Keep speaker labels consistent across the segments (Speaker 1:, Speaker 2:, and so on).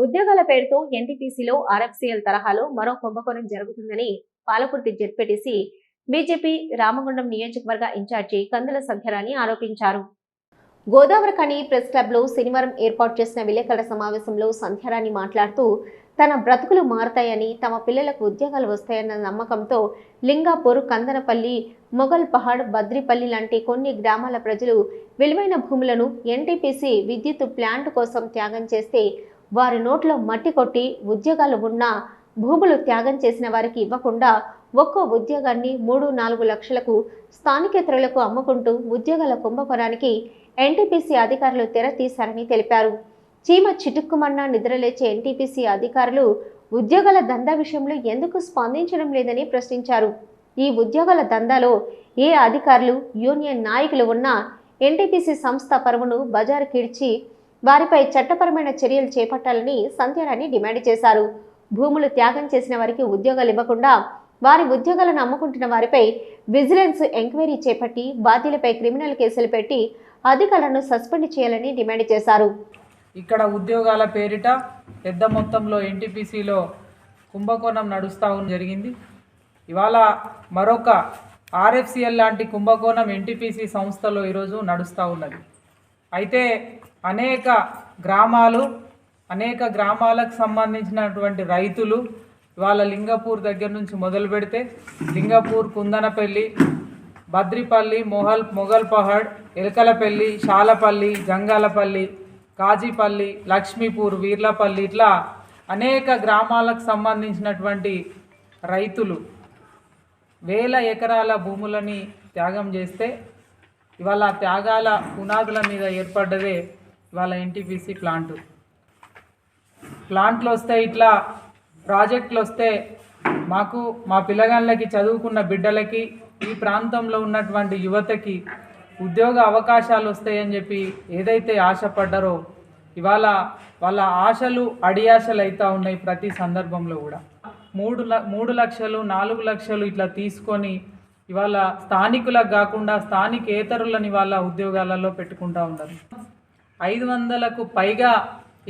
Speaker 1: ఉద్యోగాల పేరుతో ఎన్టీపీసీలో ఆర్ఎఫ్సీఎల్ తరహాలో మరో కుంభకోణం జరుగుతుందని పాలకుర్తి జెడ్పీటీసీ బీజేపీ రామగుండం నియోజకవర్గ ఇన్ఛార్జి కందుల సంధ్యరాణి ఆరోపించారు. గోదావరి కని ప్రెస్ క్లబ్లో శనివారం ఏర్పాటు చేసిన విలేకరుల సమావేశంలో సంధ్యారాణి మాట్లాడుతూ తన బ్రతుకులు మారతాయని తమ పిల్లలకు ఉద్యోగాలు వస్తాయన్న నమ్మకంతో లింగాపూర్ కందనపల్లి మొగల్ పహాడ్ బద్రిపల్లి లాంటి కొన్ని గ్రామాల ప్రజలు విలువైన భూములను ఎన్టీపీసీ విద్యుత్ ప్లాంట్ కోసం త్యాగం చేస్తే వారి నోట్లో మట్టి కొట్టి ఉద్యోగాలు ఉన్నా భూములు త్యాగం చేసిన వారికి ఇవ్వకుండా ఒక్కో ఉద్యోగాన్ని మూడు నాలుగు లక్షలకు స్థానికేతరులకు అమ్ముకుంటూ ఉద్యోగాల కుంభకోణానికి ఎన్టీపీసీ అధికారులు తెర తీశారని తెలిపారు. చీమ చిటుక్కుమన్నా నిద్రలేచే ఎన్టీపీసీ అధికారులు ఉద్యోగాల దందా విషయంలో ఎందుకు స్పందించడం లేదని ప్రశ్నించారు. ఈ ఉద్యోగాల దందాలో ఏ అధికారులు యూనియన్ నాయకులు ఉన్నా ఎన్టీపీసీ సంస్థ పరువును బజారు కిడ్చి వారిపై చట్టపరమైన చర్యలు చేపట్టాలని సంధ్యారాణి డిమాండ్ చేశారు. భూములు త్యాగం చేసిన వారికి ఉద్యోగాలు ఇవ్వకుండా వారి ఉద్యోగాలను అమ్ముకుంటున్న వారిపై విజిలెన్స్ ఎంక్వైరీ చేపట్టి బాధ్యులపై క్రిమినల్ కేసులు పెట్టి అధికారులను సస్పెండ్ చేయాలని డిమాండ్ చేశారు.
Speaker 2: ఇక్కడ ఉద్యోగాల పేరిట పెద్ద మొత్తంలో ఎన్టీపీసీలో కుంభకోణం నడుస్తూ జరిగింది. ఇవాళ మరొక ఆర్ఎఫ్సిఎల్ లాంటి కుంభకోణం ఎన్టీపీసీ సంస్థలో ఈరోజు నడుస్తూ ఉన్నది. అయితే అనేక గ్రామాలు అనేక గ్రామాలకు సంబంధించినటువంటి రైతులు ఇవాళ లింగపూర్ దగ్గర నుంచి మొదలు పెడితే లింగపూర్ కుందనపల్లి బద్రిపల్లి మొహల్ మొగల్ పహాడ్ ఎలకలపల్లి శాలపల్లి జంగాలపల్లి కాజీపల్లి లక్ష్మీపూర్ వీర్లపల్లి ఇట్లా అనేక గ్రామాలకు సంబంధించినటువంటి రైతులు వేల ఎకరాల భూములని త్యాగం చేస్తే ఇవాళ ఆ త్యాగాల పునాదుల మీద ఏర్పడ్డదే ఇవాళ ఎన్టీపీసీ ప్లాంటు. ప్లాంట్లు వస్తే ఇట్లా ప్రాజెక్టులు వస్తే మాకు మా పిల్లగాళ్ళకి చదువుకున్న బిడ్డలకి ఈ ప్రాంతంలో ఉన్నటువంటి యువతకి ఉద్యోగ అవకాశాలు వస్తాయని చెప్పి ఏదైతే ఆశపడ్డారో ఇవాళ వాళ్ళ ఆశలు అడియాశలు అవుతూ ఉన్నాయి ప్రతి సందర్భంలో కూడా. మూడు మూడు లక్షలు నాలుగు లక్షలు ఇట్లా తీసుకొని ఇవాళ స్థానికులకు కాకుండా స్థానికేతరులని వాళ్ళ ఉద్యోగాలలో పెట్టుకుంటా ఉన్నారు ఐదు వందలకు పైగా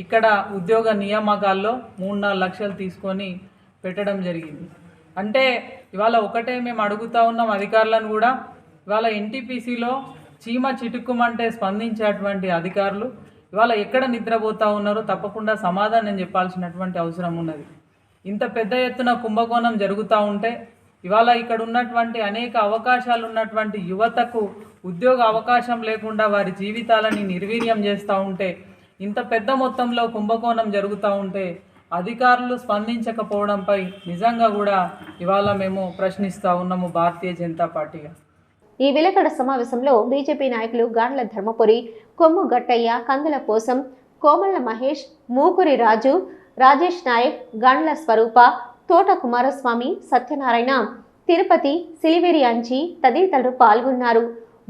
Speaker 2: ఇక్కడ ఉద్యోగ నియామకాల్లో మూడు నాలుగు లక్షలు తీసుకొని పెట్టడం జరిగింది. అంటే ఇవాళ ఒకటే మేము అడుగుతా ఉన్నాం అధికారులను కూడా. ఇవాళ ఎన్టీపీసీలో చీమ చిటుక్కుమంటే స్పందించేటువంటి అధికారులు ఇవాళ ఎక్కడ నిద్రపోతూ ఉన్నారో తప్పకుండా సమాధానం చెప్పాల్సినటువంటి అవసరం ఉన్నది. ఇంత పెద్ద ఎత్తున కుంభకోణం జరుగుతూ ఉంటే ఇవాళ ఇక్కడ ఉన్నటువంటి అనేక అవకాశాలు ఉన్నటువంటి యువతకు ఉద్యోగ అవకాశం లేకుండా వారి జీవితాలని నిర్వీర్యం చేస్తూ ఉంటే ఇంత పెద్ద మొత్తంలో కుంభకోణం జరుగుతూ ఉంటే అధికారులు స్పందించకపోవడంపై నిజంగా కూడా ఇవాళ మేము ప్రశ్నిస్తూ ఉన్నాము భారతీయ జనతా పార్టీగా
Speaker 1: ఈ విలకడ సమావేశంలో బీజేపీ నాయకులు గాండ్ల ధర్మపురి కొమ్ము గట్టయ్య కందుల పోసం కోమళ్ళ మహేష్ మూకురి రాజు రాజేష్ నాయక్ గాండ్ల స్వరూప తోట కుమారస్వామి సత్యనారాయణ తిరుపతి సిలివేరి అంచి తదితరులు పాల్గొన్నారు.